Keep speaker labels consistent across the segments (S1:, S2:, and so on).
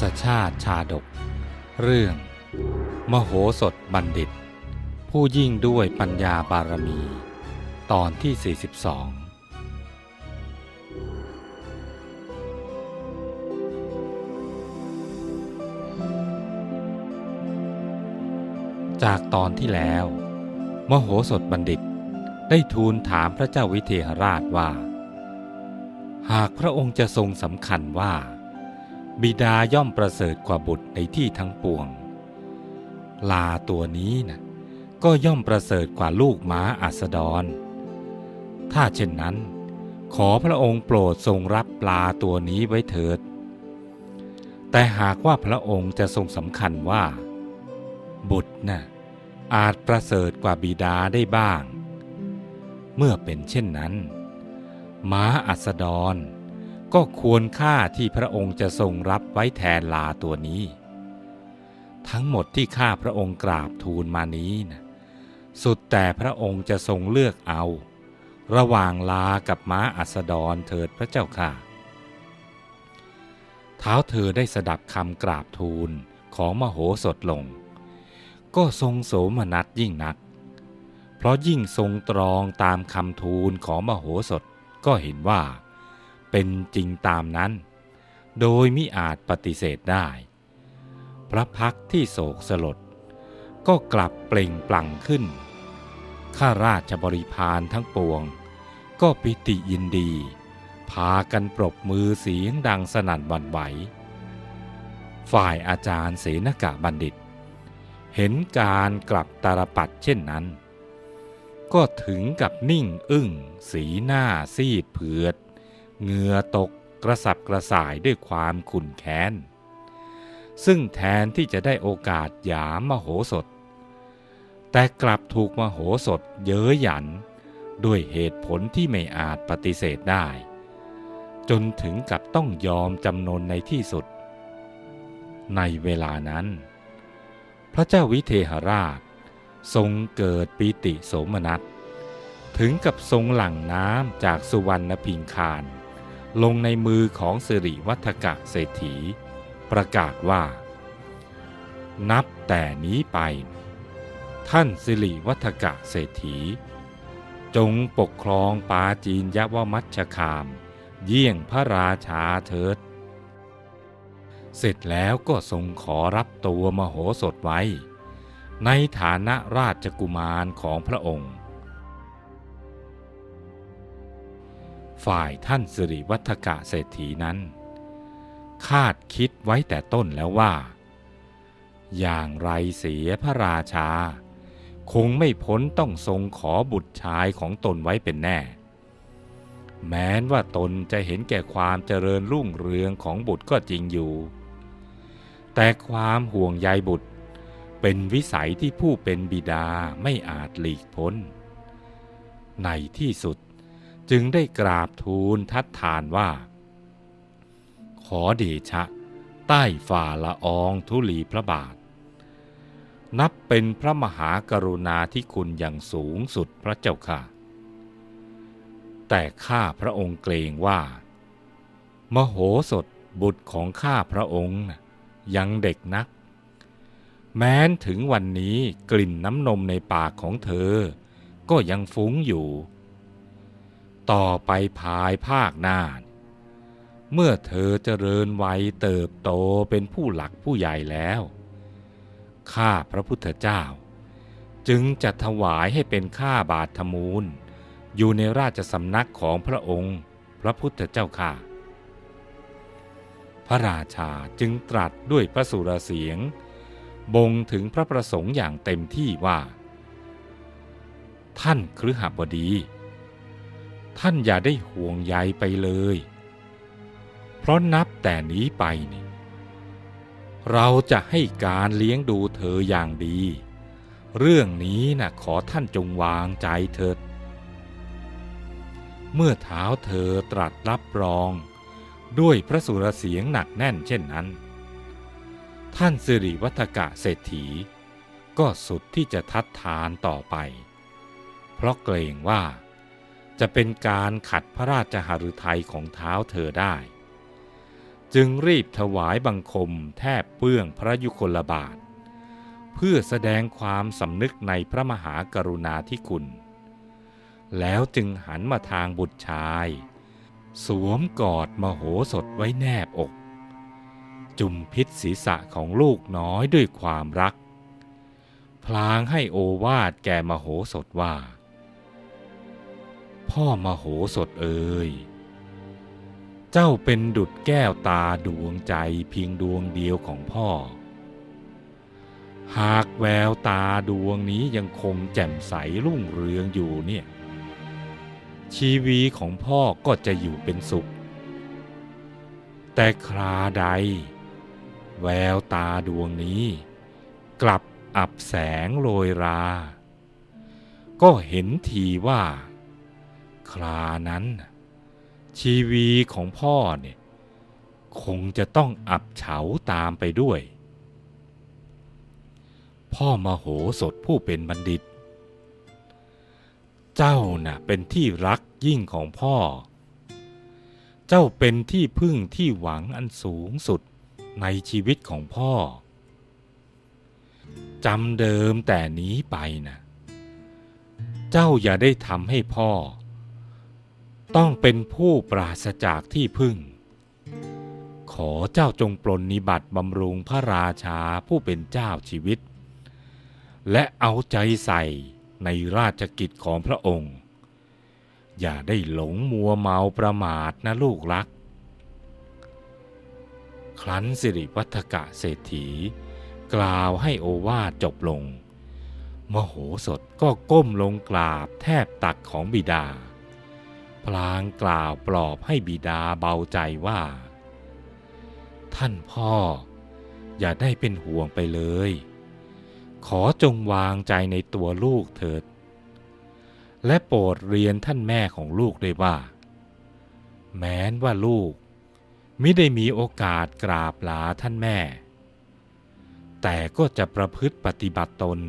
S1: ศชาติชาดก เรื่อง มโหสถบัณฑิต ผู้ยิ่งด้วยปัญญาบารมี ตอนที่ 42 จากตอนที่แล้ว มโหสถบัณฑิตได้ทูลถามพระเจ้าวิเทหราชว่า หากพระองค์จะทรงสำคัญว่า บิดาย่อมประเสริฐกว่าบุตรในที่ทั้งปวง ลาตัวนี้นะก็ย่อมประเสริฐกว่าลูกม้าอัสดร ถ้าเช่นนั้น ขอพระองค์โปรดทรงรับปลาตัวนี้ไว้เถิด แต่หากว่าพระองค์จะทรงสำคัญว่า บุตรนะ่ะอาจประเสริฐกว่าบิดาได้บ้าง เมื่อเป็นเช่นนั้น ม้าอัสดร ก็ควรค่าที่พระองค์จะทรงรับไว้แทนลาตัวนี้ ทั้งหมดที่ข้าพระองค์กราบทูลมานี้นะสุดแต่พระองค์จะทรงเลือกเอา ระหว่างลากับม้าอัสดรเถิดพระเจ้าค่ะเท้าเธอได้สดับคำกราบทูลของมโหสถลง ก็ทรงโสมนัสยิ่งนัก เพราะยิ่งทรงตรองตามคำทูลของมโหสถก็เห็นว่า เป็นจริงตามนั้น โดยมิอาจปฏิเสธได้ พระพักที่โศกสลด ก็กลับเปล่งปลั่งขึ้น ข้าราชบริพารทั้งปวง ก็ปิติยินดี พากันปรบมือเสียงดังสนั่นหวันไหว ฝ่ายอาจารย์เสนกะบัณฑิต เห็นการกลับตาลปัดเช่นนั้นก็ถึงกับนิ่งอึ้ง สีหน้าซีดเผือด เหงื่อตกกระสับกระส่ายด้วยความขุ่นแค้น ซึ่งแทนที่จะได้โอกาสหยามมโหสถ แต่กลับถูกมโหสถเย้ยหยัน ด้วยเหตุผลที่ไม่อาจปฏิเสธได้ จนถึงกับต้องยอมจำนนในที่สุด ในเวลานั้น พระเจ้าวิเทหราชทรงเกิดปีติโสมนัส ถึงกับทรงหลั่งน้ำจากสุวรรณพิงคาร ลงในมือของสิริวัฒกะเศรษฐี ประกาศว่า นับแต่นี้ไป ท่านสิริวัฒกะเศรษฐี จงปกครองปาจีนยวมัชคาม เยี่ยงพระราชาเถิด เสร็จแล้วก็ทรงขอรับตัวมโหสถไว้ ในฐานะราชกุมารของพระองค์ ฝ่ายท่านสิริวัฒกะเศรษฐีนั้น คาดคิดไว้แต่ต้นแล้วว่า อย่างไรเสียพระราชา คงไม่พ้นต้องทรงขอบุตรชายของตนไว้เป็นแน่ แม้นว่าตนจะเห็นแก่ความเจริญรุ่งเรืองของบุตรก็จริงอยู่ แต่ความห่วงใยบุตรเป็นวิสัยที่ผู้เป็นบิดาไม่อาจหลีกพ้น ในที่สุด จึงได้กราบทูลทัดทานว่า ขอเดชะ ใต้ฝ่าละอองธุลีพระบาท นับเป็นพระมหากรุณาธิคุณอย่างสูงสุดพระเจ้าค่ะ แต่ข้าพระองค์เกรงว่า มโหสถบุตรของข้าพระองค์ยังเด็กนัก แม้นถึงวันนี้กลิ่นน้ำนมในปากของเธอ ก็ยังฟุ้งอยู่ ต่อไปภายภาคหน้า เมื่อเธอเจริญวัยเติบโตเป็นผู้หลักผู้ใหญ่แล้ว ข้าพระพุทธเจ้า จึงจะถวายให้เป็นข้าบาทมูล อยู่ในราชสำนักของพระองค์พระพุทธเจ้าค่ะ พระราชาจึงตรัสด้วยพระสุรเสียง บ่งถึงพระประสงค์อย่างเต็มที่ว่า ท่านครหบดี ท่านอย่าได้ห่วงใยไปเลย เพราะนับแต่นี้ไปนี่ เราจะให้การเลี้ยงดูเธออย่างดี เรื่องนี้นะ่ะขอท่านจงวางใจเถิด เมื่อเท้าเธอตรัสรับรองด้วยพระสุรเสียงหนักแน่นเช่นนั้น ท่านสิริวัฒกะเศรษฐี ก็สุดที่จะทัดทานต่อไป เพราะเกรงว่า จะเป็นการขัดพระราชหฤทัยของเท้าเธอได้ จึงรีบถวายบังคมแทบเปื้องพระยุคลบาท เพื่อแสดงความสำนึกในพระมหากรุณาธิคุณ แล้วจึงหันมาทางบุตรชาย สวมกอดมโหสถไว้แนบอก จุมพิษศีรษะของลูกน้อยด้วยความรัก พลางให้โอวาดแก่มโหสถว่า พ่อมโหสถเอ่ยเจ้าเป็นดุจแก้วตาดวงใจเพียงดวงเดียวของพ่อ หากแววตาดวงนี้ยังคงแจ่มใสรุ่งเรืองอยู่เนี่ย ชีวีของพ่อก็จะอยู่เป็นสุข แต่คราใด แววตาดวงนี้ กลับอับแสงโรยรา ก็เห็นทีว่า ครานั้น ชีวีของพ่อเนี่ยคงจะต้องอับเฉาตามไปด้วย พ่อมโหสถผู้เป็นบัณฑิต เจ้าน่ะเป็นที่รักยิ่งของพ่อ เจ้าเป็นที่พึ่งที่หวังอันสูงสุดในชีวิตของพ่อจำเดิมแต่นี้ไปนะเจ้าอย่าได้ทำให้พ่อ ต้องเป็นผู้ปราศจากที่พึ่ง ขอเจ้าจงปลนนิบัติบำรุงพระราชาผู้เป็นเจ้าชีวิต และเอาใจใส่ในราชกิจของพระองค์ อย่าได้หลงมัวเมาประมาทนะลูกรัก ครั้นสิริวัฒกะเศรษฐี กล่าวให้โอวาจบลง มโหสถก็ก้มลงกราบแทบตักของบิดา พลางกล่าวปลอบให้บิดาเบาใจว่า ท่านพ่อ อย่าได้เป็นห่วงไปเลย ขอจงวางใจในตัวลูกเถิด และโปรดเรียนท่านแม่ของลูกด้วยว่า แม้นว่าลูกไม่ได้มีโอกาสกราบลาท่านแม่ แต่ก็จะประพฤติปฏิบัติตน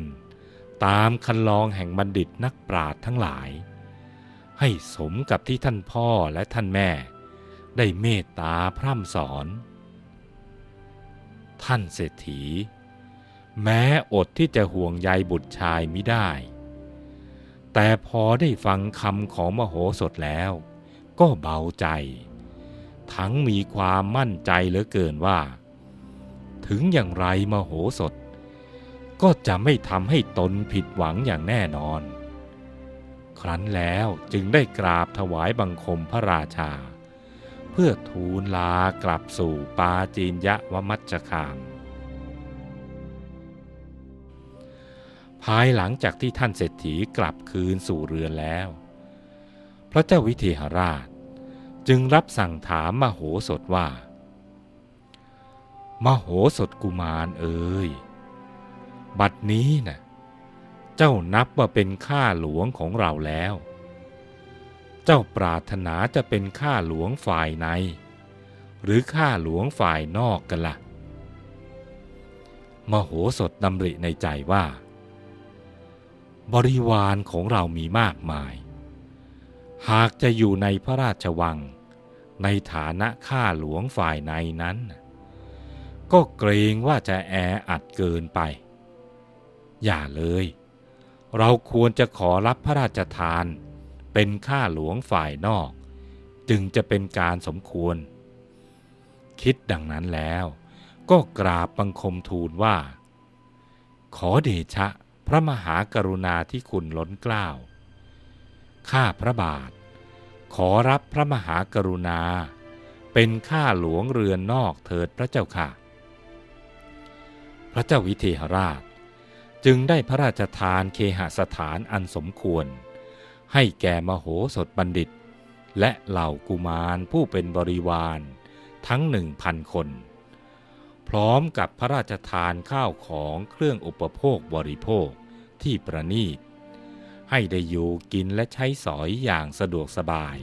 S1: ตามคันลองแห่งบัณฑิตนักปราชญ์ทั้งหลาย ให้สมกับที่ท่านพ่อและท่านแม่ ได้เมตตาพร่ำสอน ท่านเศรษฐี แม้อดที่จะห่วงใยบุตรชายมิได้ แต่พอได้ฟังคำของมโหสถแล้ว ก็เบาใจ ทั้งมีความมั่นใจเหลือเกินว่า ถึงอย่างไรมโหสถ ก็จะไม่ทำให้ตนผิดหวังอย่างแน่นอน ครั้นแล้วจึงได้กราบถวายบังคมพระราชา เพื่อทูลลากลับสู่ปาจีนยะวมัจจคาม ภายหลังจากที่ท่านเศรษฐีกลับคืนสู่เรือนแล้ว พระเจ้าวิเทหราชจึงรับสั่งถามมโหสถว่า มโหสถกุมารเอ๋ยบัดนี้นะ่ะ เจ้านับว่าเป็นข้าหลวงของเราแล้ว เจ้าปรารถนาจะเป็นข้าหลวงฝ่ายใน หรือข้าหลวงฝ่ายนอกกันละ่ะ มโหสถดำริในใจว่า บริวารของเรามีมากมาย หากจะอยู่ในพระราชวัง ในฐานะข้าหลวงฝ่ายในนั้น ก็เกรงว่าจะแออัดเกินไป อย่าเลย เราควรจะขอรับพระราชทาน เป็นข้าหลวงฝ่ายนอก จึงจะเป็นการสมควร คิดดังนั้นแล้ว ก็กราบบังคมทูลว่า ขอเดชะพระมหากรุณาที่คุณล้นเกล้าข้าพระบาท ขอรับพระมหากรุณา เป็นข้าหลวงเรือนนอกเถิดพระเจ้าค่ะ พระเจ้าวิเทหราช จึงได้พระราชทานเคหสถานอันสมควร ให้แก่มโหสถบัณฑิต และเหล่ากุมารผู้เป็นบริวารทั้งหนึ่งพันคน พร้อมกับพระราชทานข้าวของเครื่องอุปโภคบริโภคที่ประนีต ให้ได้อยู่กินและใช้สอยอย่างสะดวกสบาย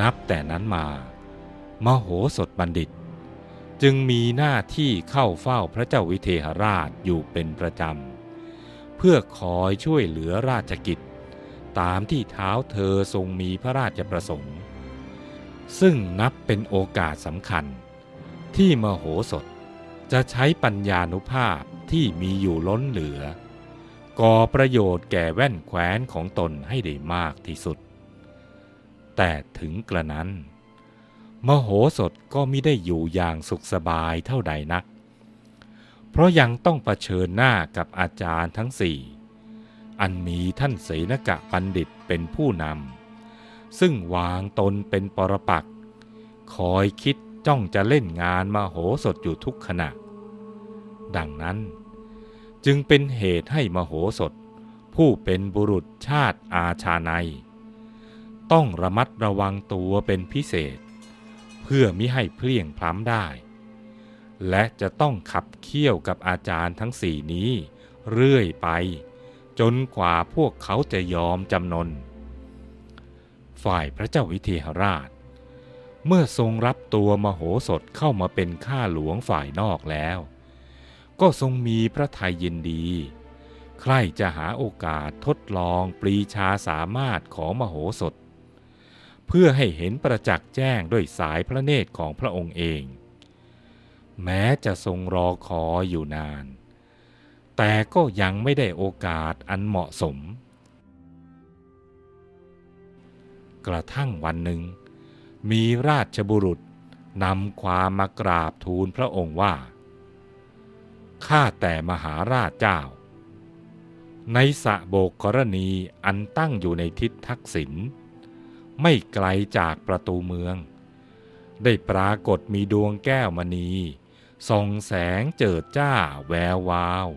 S1: นับแต่นั้นมา มโหสถบัณฑิต จึงมีหน้าที่เข้าเฝ้าพระเจ้าวิเทหราชอยู่เป็นประจำ เพื่อคอยช่วยเหลือราชกิจ ตามที่เท้าเธอทรงมีพระราชประสงค์ ซึ่งนับเป็นโอกาสสำคัญ ที่มโหสถจะใช้ปัญญานุภาพที่มีอยู่ล้นเหลือ ก่อประโยชน์แก่แว่นแคว้นของตนให้ได้มากที่สุด แต่ถึงกระนั้น มโหสถก็มิได้อยู่อย่างสุขสบายเท่าใดนัก เพราะยังต้องเผชิญหน้ากับอาจารย์ทั้งสี่ อันมีท่านเสนกะปันดิตเป็นผู้นำ ซึ่งวางตนเป็นปรปักคอยคิดจ้องจะเล่นงานมโหสถอยู่ทุกขณะ ดังนั้นจึงเป็นเหตุให้มโหสถ ผู้เป็นบุรุษชาติอาชาใน ต้องระมัดระวังตัวเป็นพิเศษ เพื่อมิให้เพลี่ยงพล้ำได้ และจะต้องขับเคี่ยวกับอาจารย์ทั้งสี่นี้ เรื่อยไป จนกว่าพวกเขาจะยอมจำนน ฝ่ายพระเจ้าวิเทหราช เมื่อทรงรับตัวมโหสถเข้ามาเป็นข้าหลวงฝ่ายนอกแล้ว ก็ทรงมีพระทัยยินดี ใครจะหาโอกาสทดลองปรีชาสามารถของมโหสถ เพื่อให้เห็นประจักษ์แจ้งด้วยสายพระเนตรของพระองค์เอง แม้จะทรงรอคอยอยู่นาน แต่ก็ยังไม่ได้โอกาสอันเหมาะสม กระทั่งวันหนึ่ง มีราชบุรุษนำความมากราบทูลพระองค์ว่า ข้าแต่มหาราชเจ้า ในสระโบกกรณีอันตั้งอยู่ในทิศทักษิณ ไม่ไกลจากประตูเมือง ได้ปรากฏมีดวงแก้วมณีส่องแสงเจิดจ้าแวววาว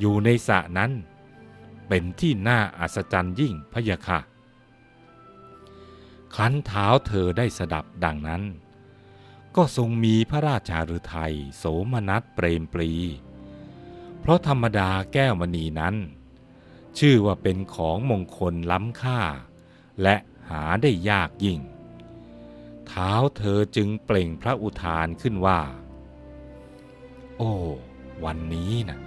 S1: อยู่ในสระนั้น เป็นที่น่าอัศจรรย์ยิ่งพะยะค่ะ ครั้นเท้าเธอได้สดับดังนั้น ก็ทรงมีพระราชาฤทัยโสมนัสเปรมปรี เพราะธรรมดาแก้วมณีนั้น ชื่อว่าเป็นของมงคลล้ำค่า และ หาได้ยากยิ่ง เท้าเธอจึงเปล่งพระอุทานขึ้นว่า โอ้ วันนี้นะ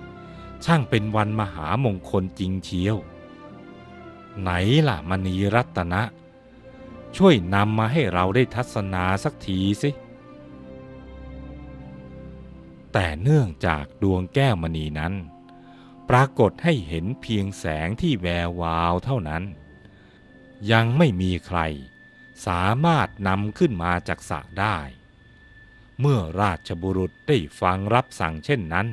S1: ช่างเป็นวันมหามงคลจริงเชียว ไหนล่ะมณีรัตนะ ช่วยนำมาให้เราได้ทัศนาสักทีสิ แต่เนื่องจากดวงแก้วมณีนั้น ปรากฏให้เห็นเพียงแสงที่แวววาวเท่านั้น ยังไม่มีใคร สามารถนำขึ้นมาจากสระได้ เมื่อราชบุรุษได้ฟังรับสั่งเช่นนั้น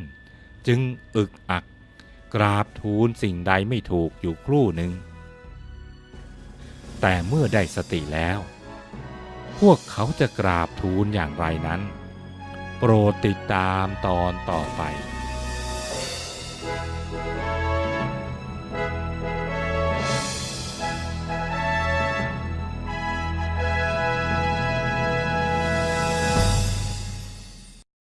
S1: จึงอึกอัก กราบทูลสิ่งใดไม่ถูกอยู่ครู่หนึ่ง แต่เมื่อได้สติแล้ว พวกเขาจะกราบทูลอย่างไรนั้น โปรดติดตามตอนต่อไป